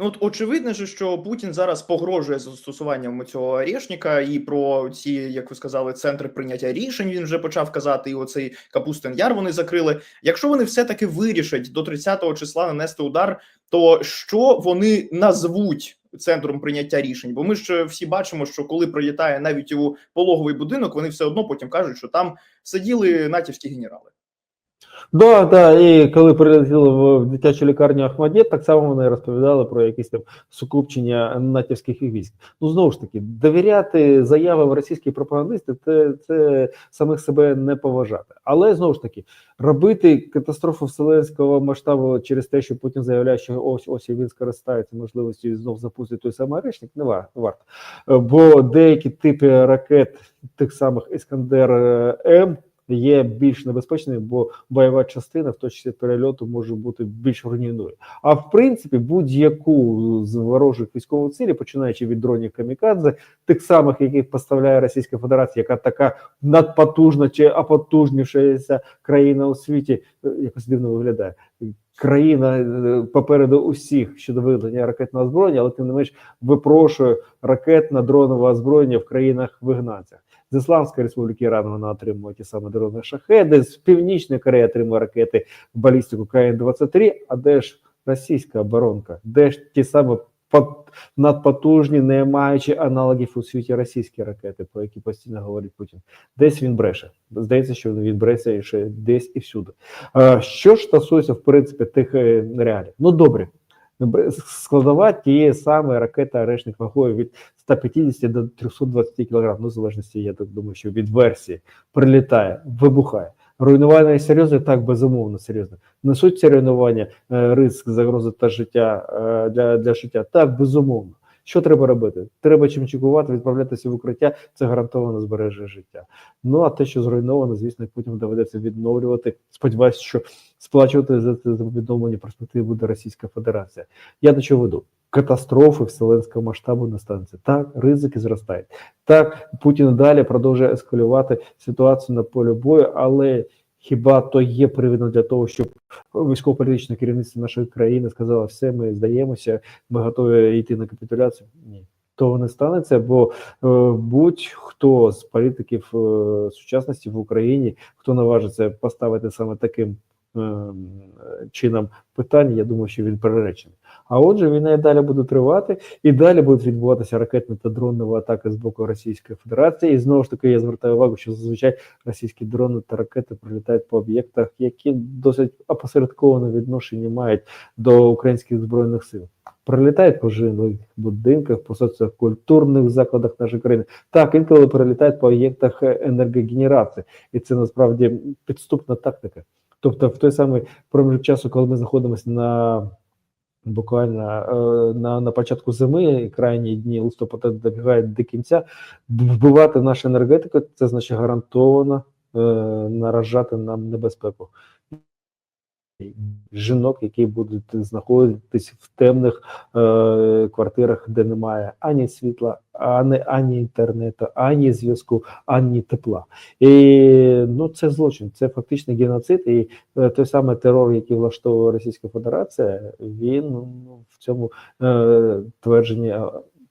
Ну от очевидно же, що Путін зараз погрожує застосуванням цього орешника, і про ці, як ви сказали, центри прийняття рішень він вже почав казати. І оцей Капустин Яр вони закрили. Якщо вони все таки вирішать до 30-го числа нанести удар, то що вони назвуть центром прийняття рішень? Бо ми ж всі бачимо, що коли прилітає навіть у пологовий будинок, вони все одно потім кажуть, що там сиділи натівські генерали. Да, да, і коли прилетіли в, дитячу лікарню Ахмадєт, так само вони розповідали про якісь там сукупчення натівських військ. Ну знову ж таки, довіряти заявам російських пропагандистів це, це самих себе не поважати. Але знову ж таки, робити катастрофу вселенського масштабу через те, що Путін заявляє, що ось ось він скористається можливістю знов запустити той самий арешник, не вар- варто. Бо деякі типи ракет тих самих Іскандер М. Є більш небезпечною, бо бойова частина в точці перельоту може бути більш руйнівною. А в принципі, будь-яку з ворожих військових цілей, починаючи від дронів камікадзе, тих самих, яких поставляє Російська Федерація, яка така надпотужна чи апотужнішася країна у світі, е, якось дивно виглядає. Країна е, попереду усіх щодо виявлення ракетного озброєння, але тим не менш випрошує ракетне дронове озброєння в країнах вигнанцях. З Ісламської республіки Іран вона отримує ті самі дрони шахеди, з Північної Кореї отримує ракети балістику КН-23, а де ж російська оборонка, де ж ті пот- надпотужні, не маючи аналогів у світі російські ракети, про які постійно говорить Путін. Десь він бреше. Здається, що він бреше ще десь і всюди. Що ж стосується, в принципі, тих е, реалій? Ну добре. Складова тієї самої ракети арешних вагою від 150 до 320 кг, ну, в залежності, я так думаю, що від версії прилітає, вибухає. Руйнування серйозне, так безумовно серйозно. Несуть ці руйнування е, ризик загрози та життя е, для, для життя. Так, безумовно. Що треба робити? Треба чим чекувати, відправлятися в укриття. Це гарантовано збереже життя. Ну а те, що зруйновано, звісно, потім доведеться відновлювати. Сподіваюся, що сплачувати за це відновлення перспективи буде Російська Федерація. Я до чого веду? Катастрофи вселенського масштабу не станеться. Так, ризики зростають. Так, Путін далі продовжує ескалювати ситуацію на полі бою, але хіба то є привидно для того, щоб військово-політичне керівництво нашої країни сказало, все, ми здаємося, ми готові йти на капітуляцію? Ні. Того не станеться, бо е, будь-хто з політиків е, сучасності в Україні, хто наважиться поставити саме таким чином питання, я думаю, що він переречений. А отже, війна і далі буде тривати, і далі будуть відбуватися ракетні та дронні атаки з боку Російської Федерації. І знову ж таки, я звертаю увагу, що зазвичай російські дрони та ракети прилітають по об'єктах, які досить опосередковане відношення мають до українських збройних сил. Прилітають по жилих будинках, по соціокультурних закладах нашої країни. Так, інколи прилітають по об'єктах енергогенерації, і це насправді підступна тактика. Тобто, в той самий проміжок часу, коли ми знаходимося на буквально е, на, на початку зими, крайні дні листопада добігають до кінця, вбивати нашу енергетику, це значить гарантовано е, наражати нам небезпеку. Жінок, які будуть знаходитись в темних е, квартирах, де немає ані світла, ані, ані інтернету, ані зв'язку, ані тепла. І ну це злочин, це фактично геноцид. І е, той самий терор, який влаштовує Російська Федерація, він ну, в цьому е, твердженні, е,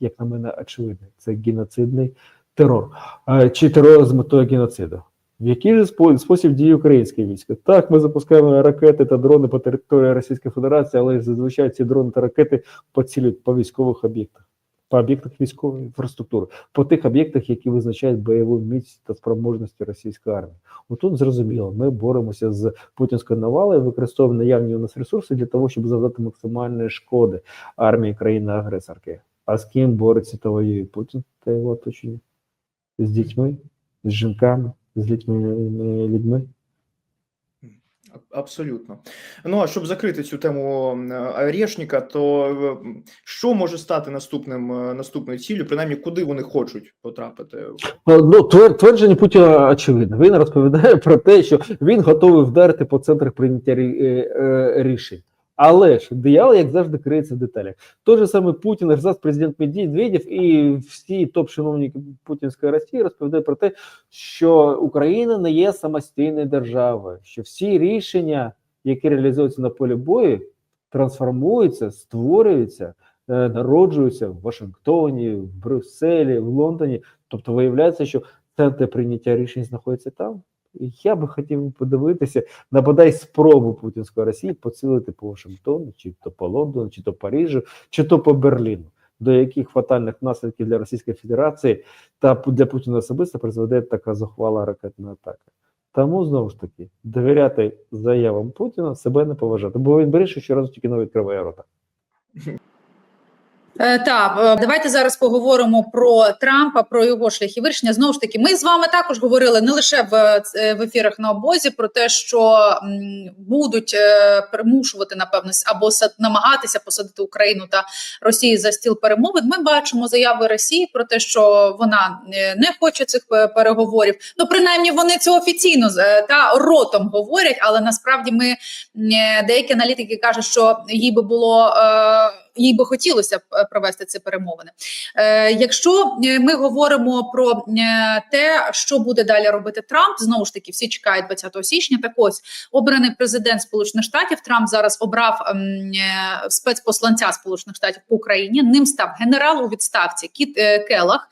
як на мене, очевидний. Це геноцидний терор. Е, чи терор з метою геноциду? В який же спосіб діє українське військо? Так, ми запускаємо ракети та дрони по території Російської Федерації, але зазвичай ці дрони та ракети поцілюють по військових об'єктах, по об'єктах військової інфраструктури, по тих об'єктах, які визначають бойову міць та спроможності російської армії. Отут зрозуміло, ми боремося з путінською навалою, використовуємо наявні у нас ресурси для того, щоб завдати максимальної шкоди армії країни-агресорки. А з ким бореться та воює Путін та його оточення? З дітьми, з жінками, з людьми людьми. Абсолютно. Ну а щоб закрити цю тему м, то е, що може стати наступним е, наступною ціллю, принаймні, куди вони хочуть потрапити? Ну, твер- твердження Путіна очевидно. Він розповідає про те, що він готовий вдарити по центрах прийняття рі- е, е, рішень. Але ж диявол, як завжди, криється в деталях. Той же самий Путін, Ерзац, президент Медведєв і всі топ-чиновники путінської Росії розповідають про те, що Україна не є самостійною державою, що всі рішення, які реалізуються на полі бою, трансформуються, створюються е, народжуються в Вашингтоні, в Брюсселі, в Лондоні. Тобто виявляється, що центр прийняття рішень знаходиться там. Я би хотів подивитися на бодай спробу путінської Росії поцілити по Вашингтону, чи то по Лондону, чи то Парижу, чи то по Берліну, до яких фатальних наслідків для Російської Федерації та для Путіна особисто призведе така зухвала ракетна атака. Тому знову ж таки довіряти заявам Путіна себе не поважати, бо він бере, що щоразу тільки не відкриває рота. Е, Так, е, давайте зараз поговоримо про Трампа, про його шляхи вирішення. Знову ж таки, ми з вами також говорили не лише в, е, в ефірах на обозі про те, що будуть примушувати напевно або намагатися посадити Україну та Росію за стіл перемовин. Ми бачимо заяви Росії про те, що вона не хоче цих переговорів. Ну принаймні вони це офіційно та ротом говорять, але насправді ми деякі аналітики кажуть, що їй би було. Їй би хотілося е, провести ці перемовини. Е, якщо е, ми говоримо про те, що буде далі робити Трамп, знову ж таки, всі чекають 20 січня. Так ось обраний президент Сполучених Штатів Трамп зараз обрав ем, спецпосланця Сполучених Штатів по Україні. Ним став генерал у відставці Кіт Келах,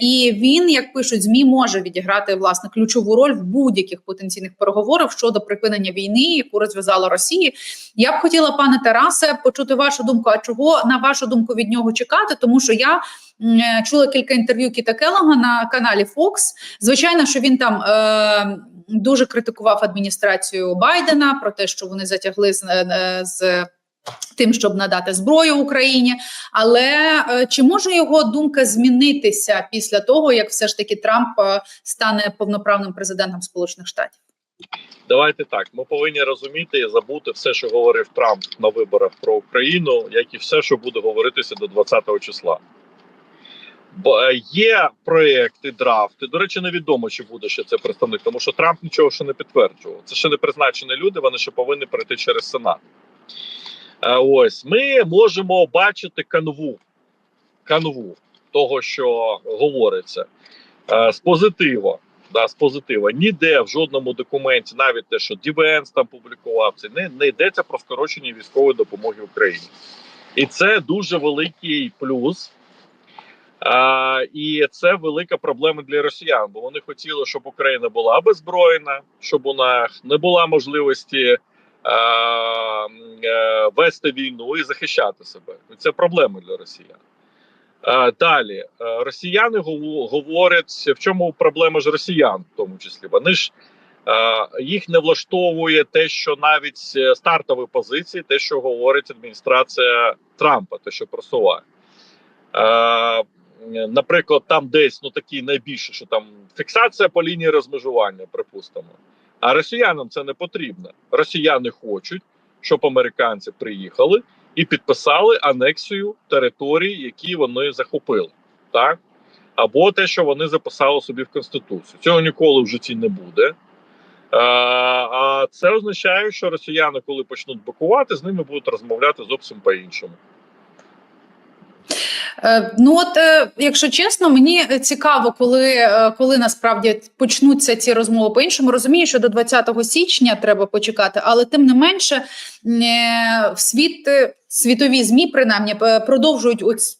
і він, як пишуть змі, може відіграти власне ключову роль в будь-яких потенційних переговорах щодо припинення війни, яку розв'язала Росія. Я б хотіла, пане Тарасе, почути вашу думку. А чого на вашу думку від нього чекати? Тому що я е, чула кілька інтерв'ю Кіта Келлога на каналі Fox. Звичайно, що він там е, дуже критикував адміністрацію Байдена про те, що вони затягли з, е, з тим, щоб надати зброю Україні. Але е, чи може його думка змінитися після того, як все ж таки Трамп е, стане повноправним президентом Сполучених Штатів? Давайте так. Ми повинні розуміти і забути все, що говорив Трамп на виборах про Україну, як і все, що буде говоритися до 20-го числа. Бо е, є проекти, драфти. До речі, невідомо, чи буде ще це представник, тому що Трамп нічого ще не підтверджував. Це ще не призначені люди, вони ще повинні пройти через Сенат. Е, Ось ми можемо бачити канву, канву того, що говориться е, з позитива. Да, з позитива. Ніде в жодному документі, навіть те, що Дівенс там публікував, це не, не йдеться про скорочення військової допомоги Україні. І це дуже великий плюс. А, і це велика проблема для росіян, бо вони хотіли, щоб Україна була беззброєна, щоб нас не була можливості а, е, вести війну і захищати себе. Це проблема для росіян. Е, Далі е, росіяни гов- говорять, в чому проблема ж росіян, в тому числі. Вони ж е, їх не влаштовує те, що навіть стартові позиції, те, що говорить адміністрація Трампа, те, що просуває. Наприклад, там десь ну такі найбільше, що там фіксація по лінії розмежування, припустимо. А росіянам це не потрібно. Росіяни хочуть, щоб американці приїхали і підписали анексію територій, які вони захопили, так або те, що вони записали собі в конституцію. Цього ніколи в житті не буде. А, а це означає, що росіяни, коли почнуть блокувати, з ними будуть розмовляти зовсім по-іншому. Е, Ну от, е, якщо чесно, мені цікаво, коли, е, коли насправді почнуться ці розмови по іншому. Розумію, що до 20 січня треба почекати, але тим не менше, е, в світ е, світові змі принаймні е, продовжують ось.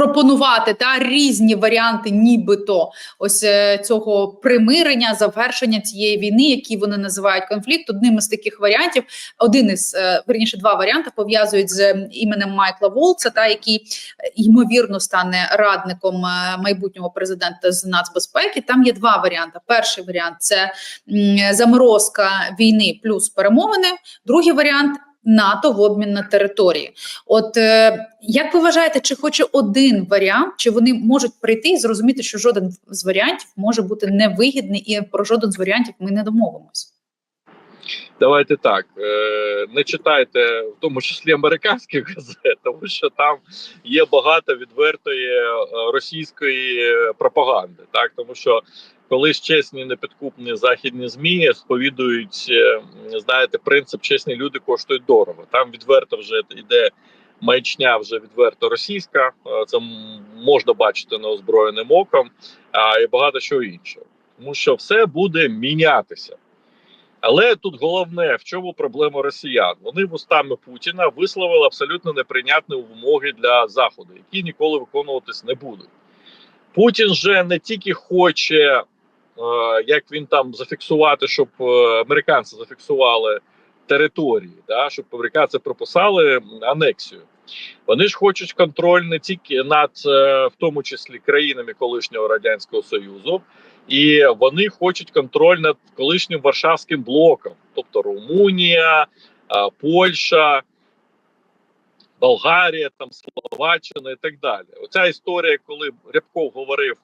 Пропонувати та різні варіанти, нібито ось е, цього примирення, завершення цієї війни, які вони називають конфлікт. Одним із таких варіантів, один із е, верніше, два варіанти пов'язують з іменем Майкла Волца, та який е, ймовірно стане радником майбутнього президента з нацбезпеки. Там є два варіанти. Перший варіант це заморозка війни плюс перемовини. Другий варіант. НАТО в обмін на території. От е, як ви вважаєте, чи хоче один варіант, чи вони можуть прийти і зрозуміти, що жоден з варіантів може бути невигідний, і про жоден з варіантів ми не домовимось? Давайте так. Е, не читайте, в тому числі американських газет, тому що там є багато відвертої е, російської пропаганди. Так, тому що колись чесні непідкупні західні змі сповідують, е, знаєте, принцип чесні люди коштують дорого. Там відверто вже йде маячня, вже відверто російська. Е, Це можна бачити неозброєним оком, а і багато чого іншого, тому що все буде мінятися. Але тут головне, в чому проблема росіян? Вони вустами Путіна висловили абсолютно неприйнятні вимоги для Заходу, які ніколи виконуватись не будуть. Путін же не тільки хоче, як він там зафіксувати, щоб е, американці зафіксували території, да, щоб американці прописали анексію. Вони ж хочуть контроль не тільки над, е, в тому числі, країнами колишнього радянського союзу, і вони хочуть контроль над колишнім Варшавським блоком, тобто Румунія, Польща, Болгарія, там Словаччина і так далі. Оця історія, коли Рябков говорив: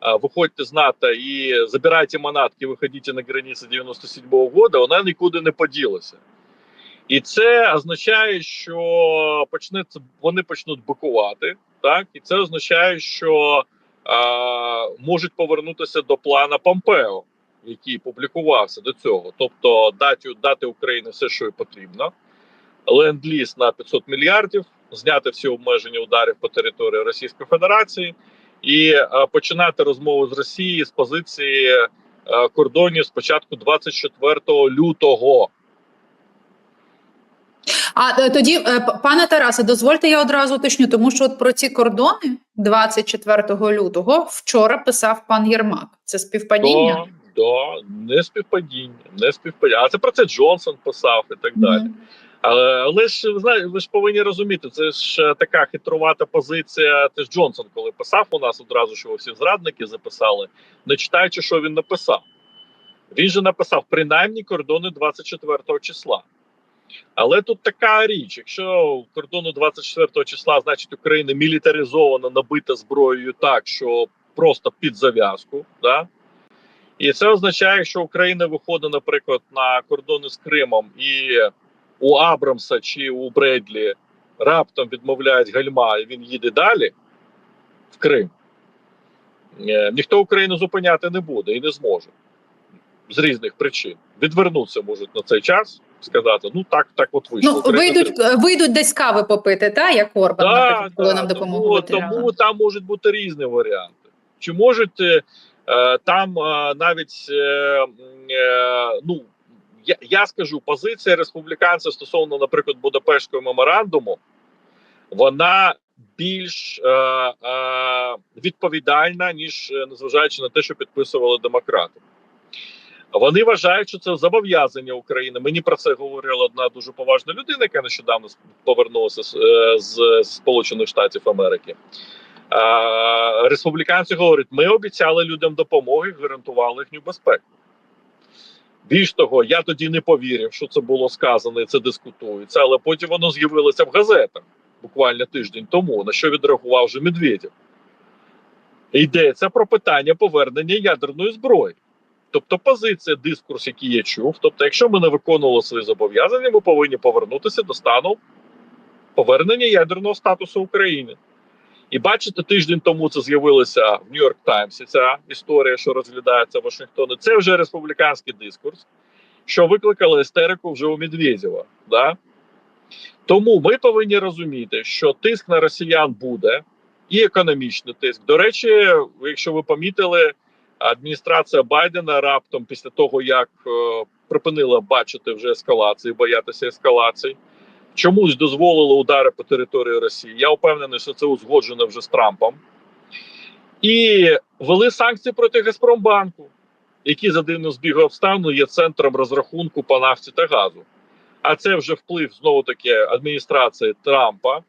виходьте з НАТО і забирайте манатки, виходіть на границі 97-го року, вона нікуди не поділася. І це означає, що почнеться, вони почнуть бикувати, так? І це означає, що а, можуть повернутися до плана Помпео, який публікувався до цього, тобто дати, дати Україні все, що їй потрібно, ленд-ліз на 500 мільярдів, зняти всі обмеження ударів по території Російської Федерації і починати розмову з Росією з позиції кордонів спочатку 24 лютого. А е, тоді, е, пане Тарасе, дозвольте я одразу уточню, тому що от про ці кордони 24 лютого вчора писав пан Єрмак. Це співпадіння? Да, да, не співпадіння, не співпадіння. А це про це Джонсон писав і так далі. Мгм. Але, але ж ви знаєте, ви ж повинні розуміти, це ж е, така хитрувата позиція. Ж Джонсон, коли писав у нас одразу, що всі зрадники записали, не читаючи, що він написав. Він же написав принаймні кордони 24 числа. Але тут така річ: якщо кордону 24 числа, значить Україна мілітаризована, набита зброєю так, що просто під зав'язку, да? і це означає, що Україна виходить, наприклад, на кордони з Кримом і у Абрамса чи у Бредлі раптом відмовляють гальма, і він їде далі в Крим. Е, Ніхто Україну зупиняти не буде і не зможе з різних причин. Відвернутися можуть на цей час, сказати: ну так, так от вийшло. Ну, вийдуть, вийдуть десь кави попити, та як Орбан, наприклад, коли нам допомогу тому, тому там можуть бути різні варіанти. Чи можуть е, е, там е, навіть е, е, ну я, я скажу, позиція республіканців стосовно, наприклад, Будапештського меморандуму, вона більш е, е, відповідальна, ніж е, незважаючи на те, що підписували демократи. Вони вважають, що це зобов'язання України. Мені про це говорила одна дуже поважна людина, яка нещодавно повернулася з, е, з Сполучених Штатів Америки. А, республіканці говорять: ми обіцяли людям допомоги, гарантували їхню безпеку. Більш того, я тоді не повірив, що це було сказано і це дискутується, але потім воно з'явилося в газетах буквально тиждень тому, на що відреагував вже Медведєв. Йдеться про питання повернення ядерної зброї. Тобто позиція, дискурс, який я чув. Тобто, якщо ми не виконували свої зобов'язання, ми повинні повернутися до стану повернення ядерного статусу України. І бачите, тиждень тому це з'явилося в Нью-Йорк Таймсі. Ця історія, що розглядається в Вашингтоні. Це вже республіканський дискурс, що викликало істерику вже у Медведєва. Да? Тому ми повинні розуміти, що тиск на росіян буде, і економічний тиск. До речі, якщо ви помітили, адміністрація Байдена раптом після того, як е, припинила бачити вже ескалації, боятися ескалацій, чомусь дозволила удари по території Росії. Я впевнений, що це узгоджено вже з Трампом. І ввели санкції проти Газпромбанку, який за дивним збігом обставин є центром розрахунку по нафті та газу. А це вже вплив знову таки адміністрації Трампа,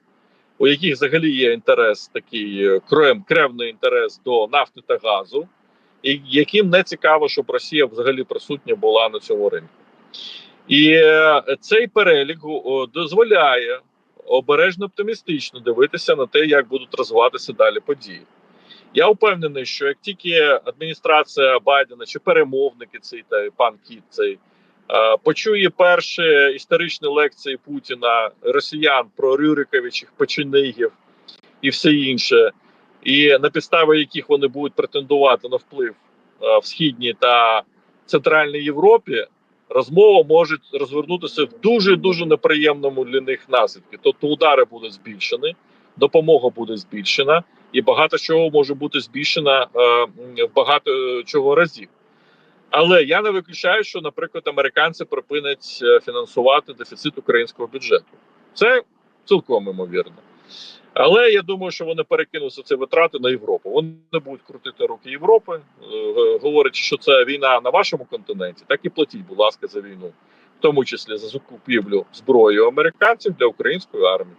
у яких взагалі є інтерес такий е, крем, кревний інтерес до нафти та газу, і яким не цікаво, щоб Росія взагалі присутня була на цьому ринку. І е, цей перелік дозволяє обережно оптимістично дивитися на те, як будуть розвиватися далі події. Я впевнений, що як тільки адміністрація Байдена чи перемовники цей та пан Кіт цей е, почує перші історичні лекції Путіна росіян про Рюриковичів, Печенигів і все інше, і на підставі яких вони будуть претендувати на вплив е, в східній та центральній Європі, розмова може розвернутися в дуже дуже неприємному для них наслідки. Тобто удари будуть збільшені, допомога буде збільшена, і багато чого може бути збільшена е, багато чого разів. Але я не виключаю, що, наприклад, американці припинять е, фінансувати дефіцит українського бюджету. Це цілком імовірно. Але я думаю, що вони перекинуться ці витрати на Європу. Вони не будуть крутити руки Європи, е, говорячи, що це війна на вашому континенті, так і платіть, будь ласка, за війну, в тому числі за закупівлю зброї американців для української армії.